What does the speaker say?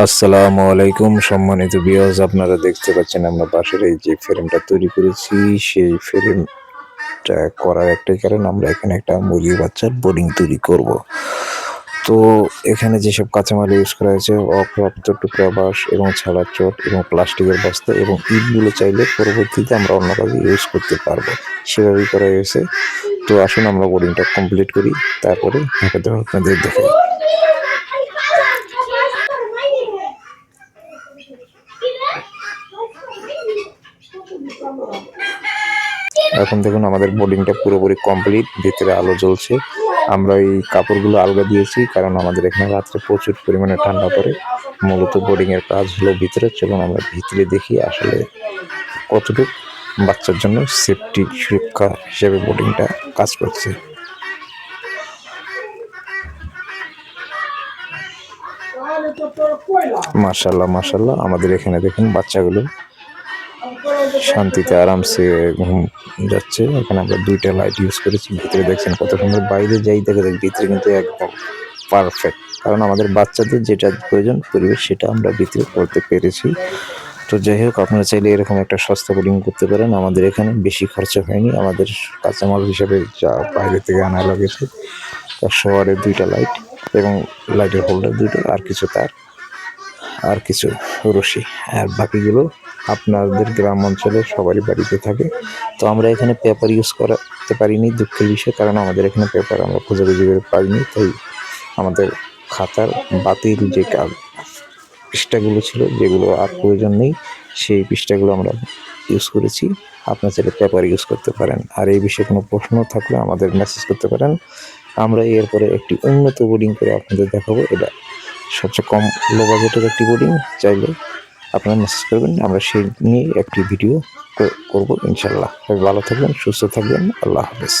আসসালামু আলাইকুম, সম্মানিত বিয়াজ আপনারা দেখতে পাচ্ছেন আমরা পাশের এই যে ফ্রেমটা তৈরি করেছি, সেই ফ্রেমটা করার একটাই কারণ, আমরা এখানে একটা মুরগি বাচ্চার বোর্ডিং তৈরি করব। তো এখানে যেসব কাঁচামাল ইউজ করা হয়েছে, অপ্রাপ্ত টুকরা বাঁশ এবং ছাড়ার চট এবং প্লাস্টিকের বস্তা এবং ইটগুলো চাইলে পরবর্তীতে আমরা অন্য কাজে ইউজ করতে পারব। সেভাবেই করা হয়েছে। তো আসুন আমরা বোর্ডিংটা কমপ্লিট করি, তারপরে আপনাদের দেখে এখন দেখুন আমাদের বোর্ডিংটা পুরোপুরি কমপ্লিট ভিতরে আলো জ্বলছে। আমরা এই কাপড়গুলো আলগা দিয়েছি, কারণ আমাদের এখানে রাত্রে প্রচুর পরিমাণে ঠান্ডা পড়ে। মূলত বোর্ডিংয়ের কাজ হলো ভিতরে, চলুন আমরা ভিতরে দেখি আসলে কতটুকু বাচ্চার জন্য সেফটি সুরক্ষা হিসেবে বোর্ডিংটা কাজ করছে। মার্শাল্লাহ মার্শাল্লাহ আমাদের এখানে দেখুন বাচ্চাগুলো শান্তিতে আরামসে ঘুম যাচ্ছে। এখানে আমরা দুইটা লাইট ইউজ করেছি। ভিতরে দেখছেন কত সুন্দর বাইরে যাই দেখে দেখ, ভিতরে কিন্তু একদম পারফেক্ট কারণ আমাদের বাচ্চাদের যেটা প্রয়োজন পরিবেশ, সেটা আমরা ভিতরে করতে পেরেছি। তো যাই হোক, আপনারা চাইলে এরকম একটা সস্তা বোর্ডিং করতে পারেন। আমাদের এখানে বেশি খরচা হয়নি। আমাদের কাঁচামাল হিসাবে যা বাইরে থেকে আনা লাগেছে একশো ওয়ারের দুইটা লাইট এবং লাইটের হোল্ডার দুটো, আর কিছু তার, আর কিছু রশি। আর বাকিগুলো আপনাদের গ্রাম অঞ্চলে সবারই বাড়িতে থাকে। তো আমরা এখানে পেপার ইউজ করাতে পারিনি দুঃখের বিষয়, কারণ আমাদের এখানে পেপার আমরা খোঁজাখুঁজি করে পাইনি, তাই আমাদের খাতার বাতিল যে কাজ পৃষ্ঠাগুলো ছিল, যেগুলো আর প্রয়োজন নেই, সেই পৃষ্ঠাগুলো আমরা ইউজ করেছি। আপনার চাইলে পেপার ইউজ করতে পারেন। আর এই বিষয়ে কোনো প্রশ্ন থাকলে আমাদের মেসেজ করতে পারেন। আমরা এরপরে একটি উন্নত বোর্ডিং করে আপনাদের দেখাবো। এটা সবচেয়ে কম লো বাজেটের একটি বোর্ডিং চাইলে আপনারা মেসেজ করবেন, আমরা সেই নিয়ে একটি ভিডিও করব ইনশাল্লাহ ভালো থাকবেন, সুস্থ থাকবেন, আল্লাহ হাফেজ।